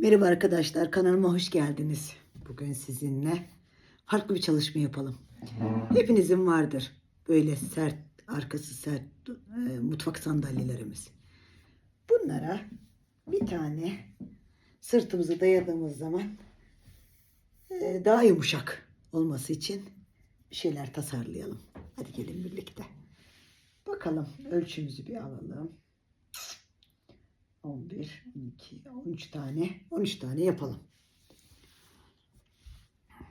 Merhaba arkadaşlar, kanalıma hoş geldiniz. Bugün sizinle farklı bir çalışma yapalım. Hepinizin vardır böyle sert, arkası sert e, mutfak sandalyelerimiz. Bunlara bir tane sırtımızı dayadığımız zaman e, daha yumuşak olması için bir şeyler tasarlayalım. Hadi gelin birlikte. Bakalım ölçümüzü bir alalım. 11, 12, 13 tane, 13 tane yapalım. Evet.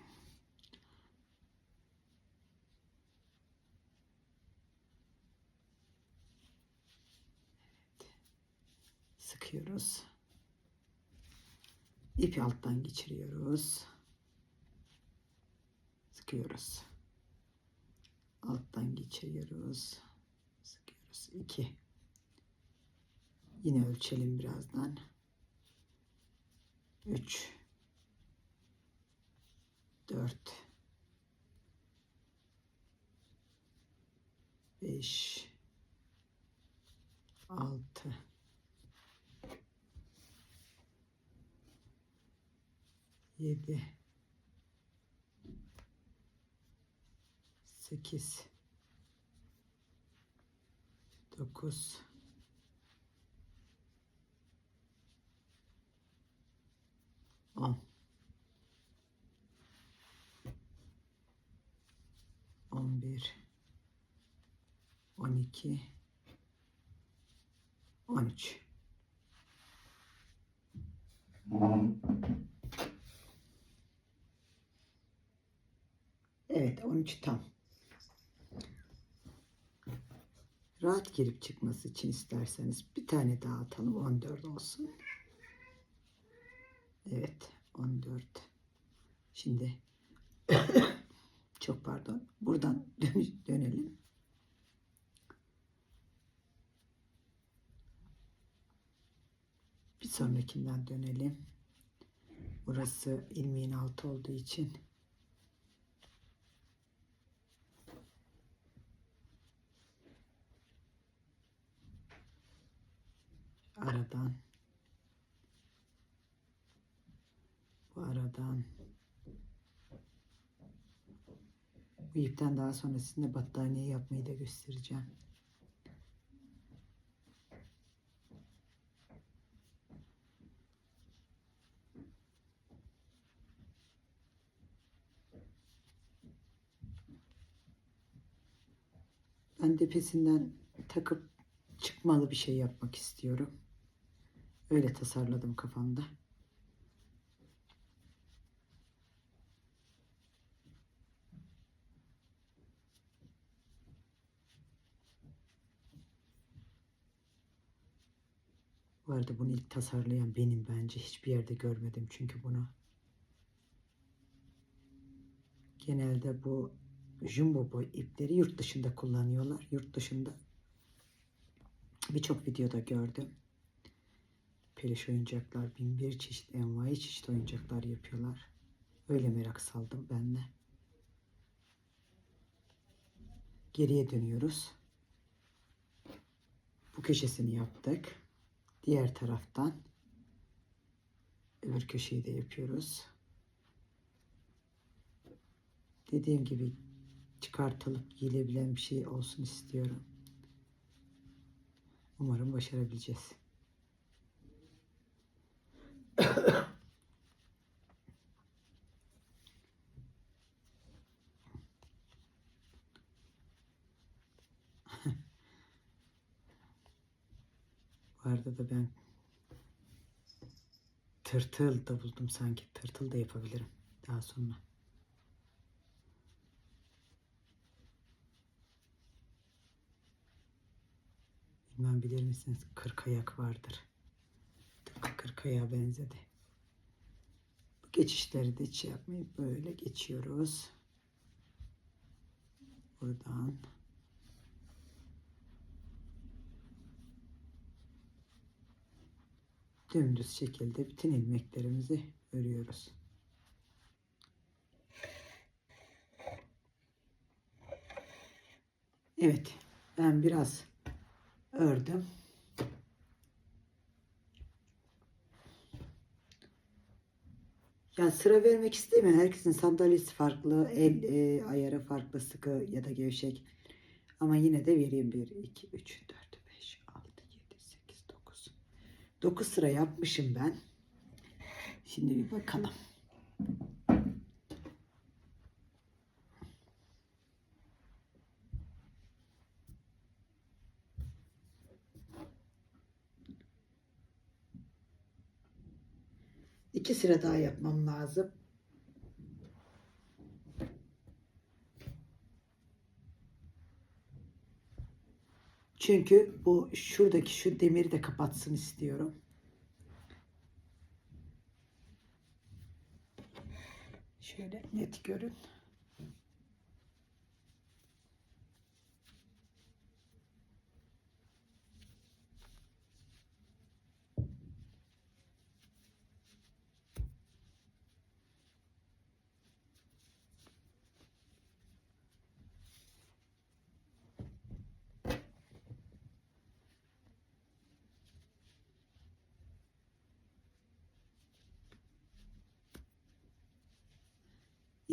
Sıkıyoruz. İpi alttan geçiriyoruz. Sıkıyoruz. Alttan geçiriyoruz. Sıkıyoruz. 2 Yine ölçelim birazdan. 3 4 5 6 7 8 9 10 11 12 13 Evet 13 tam. Rahat girip çıkması için isterseniz bir tane daha atalım 14 olsun. Evet 14. Şimdi çok pardon. Buradan dön- dönelim. Bir sonrakinden dönelim. Burası ilmeğin altı olduğu için aradan bu aradan bu ipten daha sonra sizinle battaniye yapmayı da göstereceğim. Ben tepesinden takıp çıkmalı bir şey yapmak istiyorum. Öyle tasarladım kafamda. Bu arada bunu ilk tasarlayan benim bence. Hiçbir yerde görmedim çünkü bunu. Genelde bu jumbo boy ipleri yurt dışında kullanıyorlar. Yurt dışında birçok videoda gördüm. Peliş oyuncaklar, bin bir çeşit envai çeşit oyuncaklar yapıyorlar. Öyle merak saldım ben de. Geriye dönüyoruz. Bu köşesini yaptık. Diğer taraftan öbür köşeyi de yapıyoruz. Dediğim gibi çıkartılıp giyilebilen bir şey olsun istiyorum. Umarım başarabileceğiz. Bu arada da ben tırtıl da buldum sanki. Tırtıl da yapabilirim daha sonra. Bilmem bilir misiniz? Kırk ayak vardır. Kırk ayağa benzedi. Bu geçişleri de hiç yapmayıp böyle geçiyoruz. Buradan. Dümdüz şekilde bütün ilmeklerimizi örüyoruz. Evet, ben biraz ördüm. Yani sıra vermek istemiyorum. Herkesin sandalyesi farklı, el e, ayarı farklı, sıkı ya da gevşek. Ama yine de vereyim. 1, 2, 3, 4, 5, 6, 7, 8, 9. 9 sıra yapmışım ben. Şimdi bir bakalım. İki sıra daha yapmam lazım. Çünkü bu şuradaki şu demiri de kapatsın istiyorum. Şöyle net görün.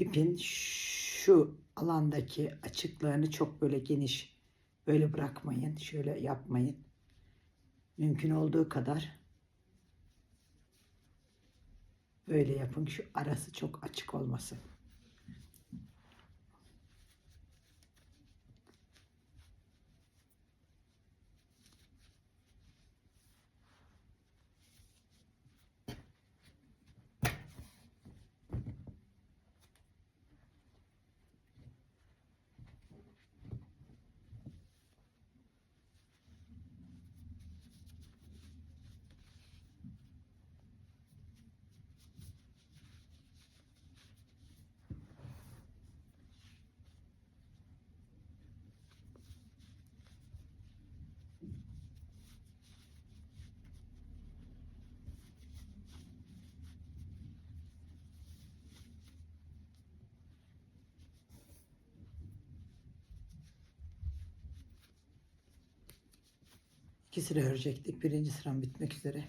İpin şu alandaki açıklarını çok böyle geniş böyle bırakmayın. Şöyle yapmayın. Mümkün olduğu kadar böyle yapın. Şu arası çok açık olmasın. İki sıra örecektik. Birinci sıram bitmek üzere.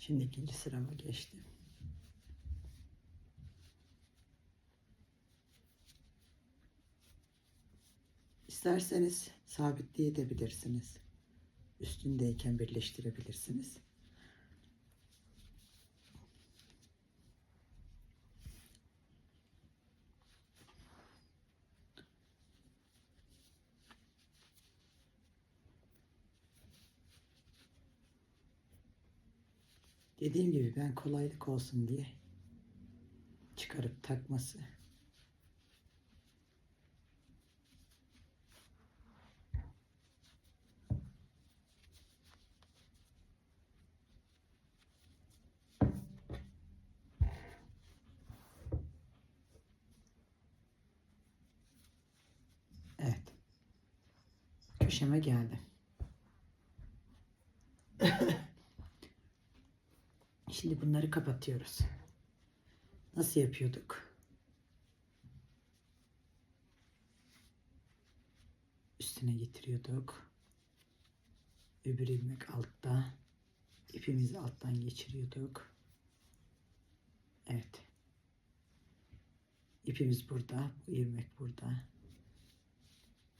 Şimdi ikinci sırama geçtim. İsterseniz sabitleyebilirsiniz. Üstündeyken birleştirebilirsiniz. Dediğim gibi ben kolaylık olsun diye çıkarıp takması. Evet. Köşeme geldim. Şimdi bunları kapatıyoruz. Nasıl yapıyorduk? Üstüne getiriyorduk. Öbür ilmek altta. İpimizi alttan geçiriyorduk. Evet. İpimiz burada. Bu ilmek burada.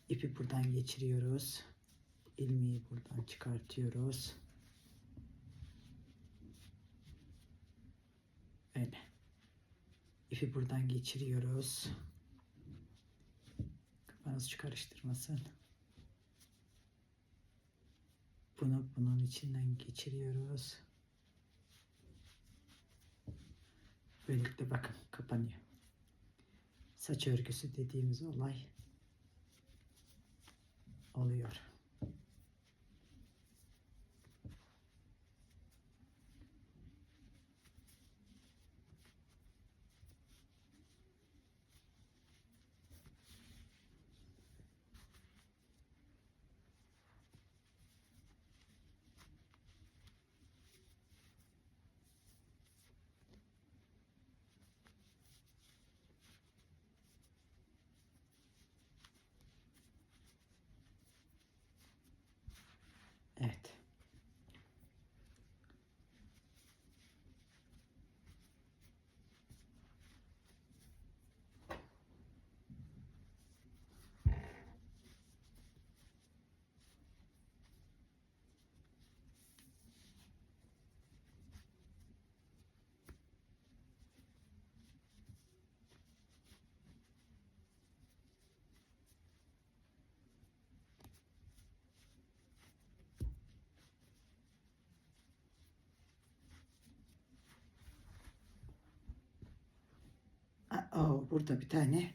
İpi buradan geçiriyoruz. İlmeği buradan çıkartıyoruz. Öyle. İpi buradan geçiriyoruz. Kafanız karıştırmasın. Bunu bunun içinden geçiriyoruz. Böylelikle bakın kapanıyor. Saç örgüsü dediğimiz olay oluyor. Evet. Aa, burada bir tane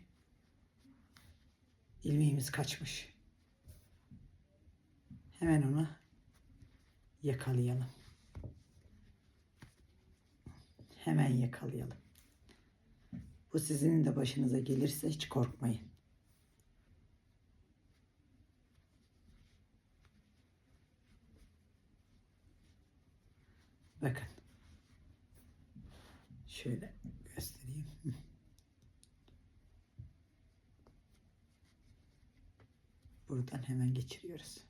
ilmeğimiz kaçmış. Hemen onu yakalayalım. Hemen yakalayalım. Bu sizin de başınıza gelirse hiç korkmayın. Bakın. Şöyle Buradan hemen geçiriyoruz.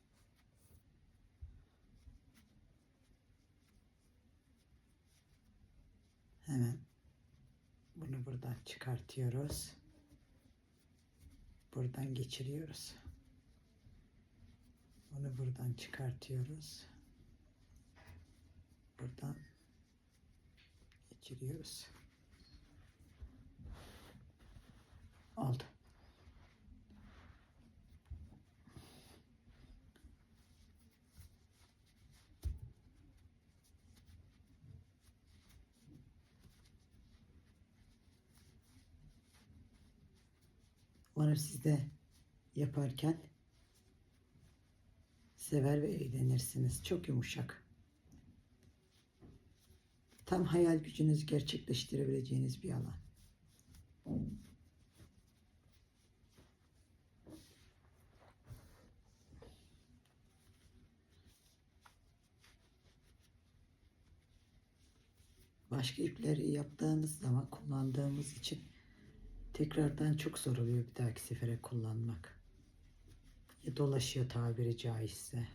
Hemen bunu buradan çıkartıyoruz. Buradan geçiriyoruz. Bunu buradan çıkartıyoruz. Buradan geçiriyoruz. Oldu. Umarım siz de yaparken sever ve eğlenirsiniz. Çok yumuşak. Tam hayal gücünüzü gerçekleştirebileceğiniz bir alan. Başka ipleri yaptığınız zaman kullandığımız için tekrardan çok zor oluyor bir dahaki sefere kullanmak. Ya dolaşıyor tabiri caizse.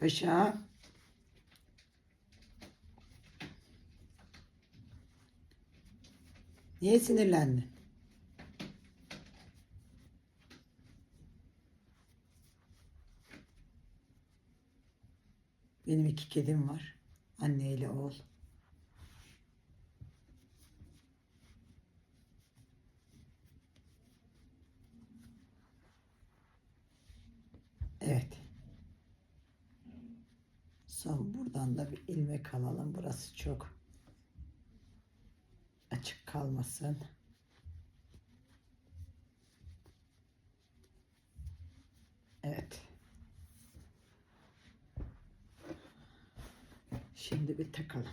Paşa. Niye sinirlendin? Benim iki kedim var. Anne ile oğul. Evet. Son buradan da bir ilmek alalım. Burası çok açık kalmasın. Evet. Şimdi bir takalım.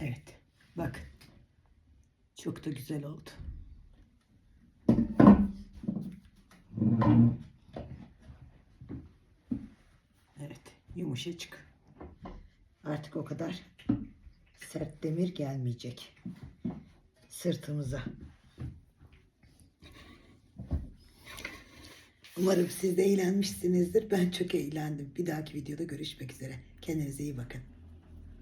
Evet. Bak. Çok da güzel oldu. Evet. Yumuşacık. Artık o kadar sert demir gelmeyecek sırtımıza. Umarım siz de eğlenmişsinizdir. Ben çok eğlendim. Bir dahaki videoda görüşmek üzere. Kendinize iyi bakın.